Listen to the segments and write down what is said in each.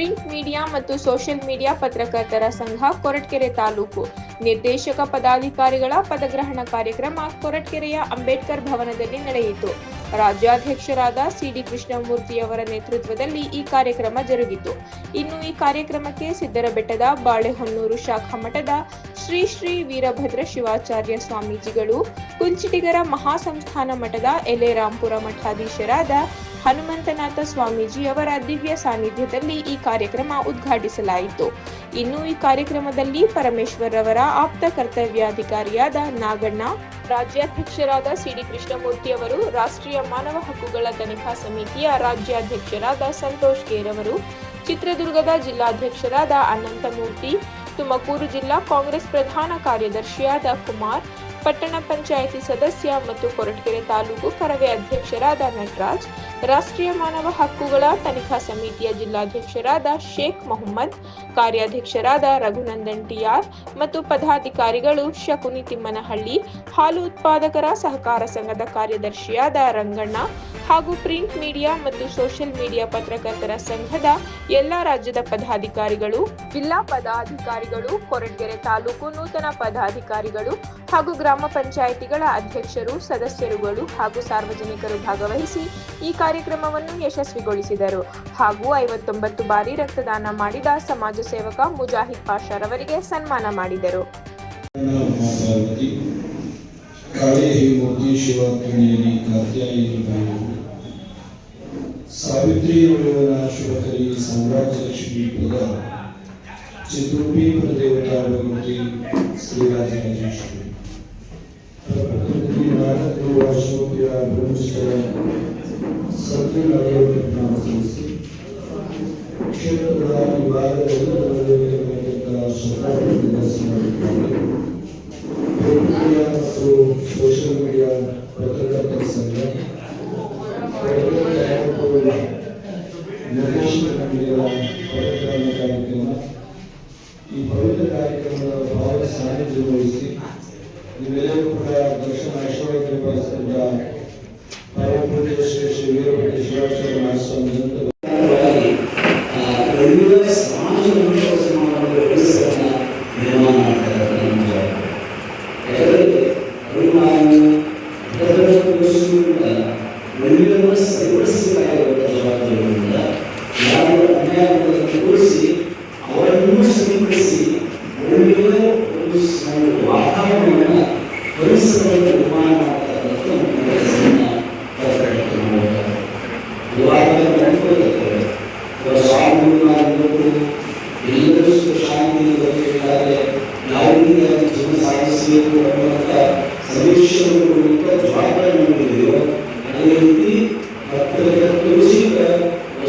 Print media ಮತ್ತು social media ಪತ್ರಕರ್ತರ ಸಂಘ ಕೊರಟಗೆರೆ ತಾಲೂಕು. ನಿರ್ದೇಶಕ ಪದಾಧಿಕಾರಿಗಳ ಪದಗ್ರಹಣ ಕಾರ್ಯಕ್ರಮ ಕೊರಟಗೆರೆಯ ಅಂಬೇಡ್ಕರ್ ಭವನದಲ್ಲಿ ನಡೆಯಿತು. ರಾಜ್ಯಾಧ್ಯಕ್ಷರಾದ ಸಿಡಿ ಕೃಷ್ಣಮೂರ್ತಿಯವರ ನೇತೃತ್ವದಲ್ಲಿ ಈ ಕಾರ್ಯಕ್ರಮ ಜರುಗಿತು. ಇನ್ನು ಈ ಕಾರ್ಯಕ್ರಮಕ್ಕೆ ಸಿದ್ದರಬೆಟ್ಟದ ಬಾಳೆಹೊನ್ನೂರು ಶಾಖಾ ಮಠದ ಶ್ರೀ ಶ್ರೀ ವೀರಭದ್ರ ಶಿವಾಚಾರ್ಯ ಸ್ವಾಮೀಜಿಗಳು, ಕುಂಚಿಟಿಗರ ಮಹಾಸಂಸ್ಥಾನ ಮಠದ ಎಲೆರಾಂಪುರ ಮಠಾಧೀಶರಾದ ಹನುಮಂತನಾಥ ಸ್ವಾಮೀಜಿಯವರ ದಿವ್ಯ ಸಾನ್ನಿಧ್ಯದಲ್ಲಿ ಈ ಕಾರ್ಯಕ್ರಮ ಉದ್ಘಾಟಿಸಲಾಯಿತು. ಇನ್ನು ಈ ಕಾರ್ಯಕ್ರಮದಲ್ಲಿ ಪರಮೇಶ್ವರ್ ಅವರ ಆಪ್ತ ಕರ್ತವ್ಯಾಧಿಕಾರಿಯಾದ ನಾಗಣ್ಣ, ರಾಜ್ಯಾಧ್ಯಕ್ಷರಾದ ಸಿಡಿ ಕೃಷ್ಣಮೂರ್ತಿ ಅವರು, ರಾಷ್ಟ್ರೀಯ ಮಾನವ ಹಕ್ಕುಗಳ ತನಿಖಾ ಸಮಿತಿಯ ರಾಜ್ಯಾಧ್ಯಕ್ಷರಾದ ಸಂತೋಷ್ ಕೇರ್ ಅವರು ಚಿತ್ರದುರ್ಗದ ಜಿಲ್ಲಾಧ್ಯಕ್ಷರಾದ ಅನಂತಮೂರ್ತಿ, ತುಮಕೂರು ಜಿಲ್ಲಾ ಕಾಂಗ್ರೆಸ್ ಪ್ರಧಾನ ಕಾರ್ಯದರ್ಶಿಯಾದ ಕುಮಾರ್, ಪಟ್ಟಣ ಪಂಚಾಯಿತಿ ಸದಸ್ಯ ಮತ್ತು ಕೊರಟಗೆರೆ ತಾಲೂಕು ಪರವೆ ಅಧ್ಯಕ್ಷರಾದ ನಟರಾಜ್ ರಾಷ್ಟ್ರೀಯ ಮಾನವ ಹಕ್ಕುಗಳ ತನಿಖಾ ಸಮಿತಿಯ ಜಿಲ್ಲಾಧ್ಯಕ್ಷರಾದ ಶೇಖ್ ಮೊಹಮ್ಮದ್, ಕಾರ್ಯಾಧ್ಯಕ್ಷರಾದ ರಘುನಂದನ್ ಟಿಆರ್ ಮತ್ತು ಪದಾಧಿಕಾರಿಗಳು ಶಕುನಿ ತಿಮ್ಮನಹಳ್ಳಿ, ಹಾಲು ಉತ್ಪಾದಕರ ಸಹಕಾರ ಸಂಘದ ಕಾರ್ಯದರ್ಶಿಯಾದ ರಂಗಣ್ಣ ಹಾಗೂ ಪ್ರಿಂಟ್ ಮೀಡಿಯಾ ಮತ್ತು ಸೋಷಿಯಲ್ ಮೀಡಿಯಾ ಪತ್ರಕರ್ತರ ಸಂಘದ ಎಲ್ಲ ರಾಜ್ಯದ ಪದಾಧಿಕಾರಿಗಳು, ಜಿಲ್ಲಾ ಪದಾಧಿಕಾರಿಗಳು ಕೊರಟಗೆರೆ ತಾಲೂಕು ನೂತನ ಪದಾಧಿಕಾರಿಗಳು ಹಾಗೂ ಗ್ರಾಮ ಪಂಚಾಯಿತಿಗಳ ಅಧ್ಯಕ್ಷರು, ಸದಸ್ಯರುಗಳು ಹಾಗೂ ಸಾರ್ವಜನಿಕರು ಭಾಗವಹಿಸಿ ಈ ಕಾರ್ಯಕ್ರಮವನ್ನು ಯಶಸ್ವಿಗೊಳಿಸಿದರು. ಹಾಗೂ ಐವತ್ತೊಂಬತ್ತು ಬಾರಿ ರಕ್ತದಾನ ಮಾಡಿದ ಸಮಾಜ ಸೇವಕ ಮುಜಾಹಿದ್ ಪಾಷಾರವರಿಗೆ ಸನ್ಮಾನ ಮಾಡಿದರು. ಸಾವಿತ್ರಿ ಶುಭಕರಿ ಚಿತ್ರೂಪಿ ಪ್ರದೇವತಾ ಭಗವತಿ ಶ್ರೀರಾಜರಾಜೇಶ್ವರಿ ನಾಟಕರು ಅಶೋಕ್ಯ ಬ್ರಹ್ಮಶ್ವರ ಸತ್ಯ ನಾಮ ಸಲ್ಲಿಸಿ ಕ್ಷೇತ್ರದ ವಿಭಾಗದಲ್ಲಿ ಶತಾಬ್ದಿ ಮಾಡಿದ್ದಾರೆ ಮೀಡಿಯಾ ಮತ್ತು ಮೀಡಿಯಾ ಪತ್ರಕರ್ತರ ಸಂಘ ಮಂಡಳಿಗಳ ಪತ್ರಕರ್ತರ ಕಾರ್ಯಕ್ರಮ ಈ ಪವಿತ್ರ ಕಾರ್ಯಕ್ರಮದ ಭಾವ ಸಾನ್ನಿಧ್ಯ ವಹಿಸಿ ನೀವೆಲ್ಲರೂ ಕೂಡ ದರ್ಶನ ಐಶ್ವರ್ಯ ಪರಿಸರದ ಪರಮ ಪೂಜ್ಯ ಶ್ರೀ ಶ್ರೀ ವೀರಭದ್ರ ಶಿವಾಚಾರ್ಯ ಮಹಾಸ್ವಾಮಿ ಯಾರು ಅನ್ಯಾಯಗಳನ್ನು ತೋರಿಸಿ ಅವರನ್ನು ಸರಿಪಡಿಸಿ మనం చిన్న సాయం చేయకుండా సర్వేశ్వరుడు యొక్క ద్వారకాయుడు అనేది భక్తులకు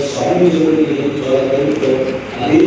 స్వామి చూడండి అదే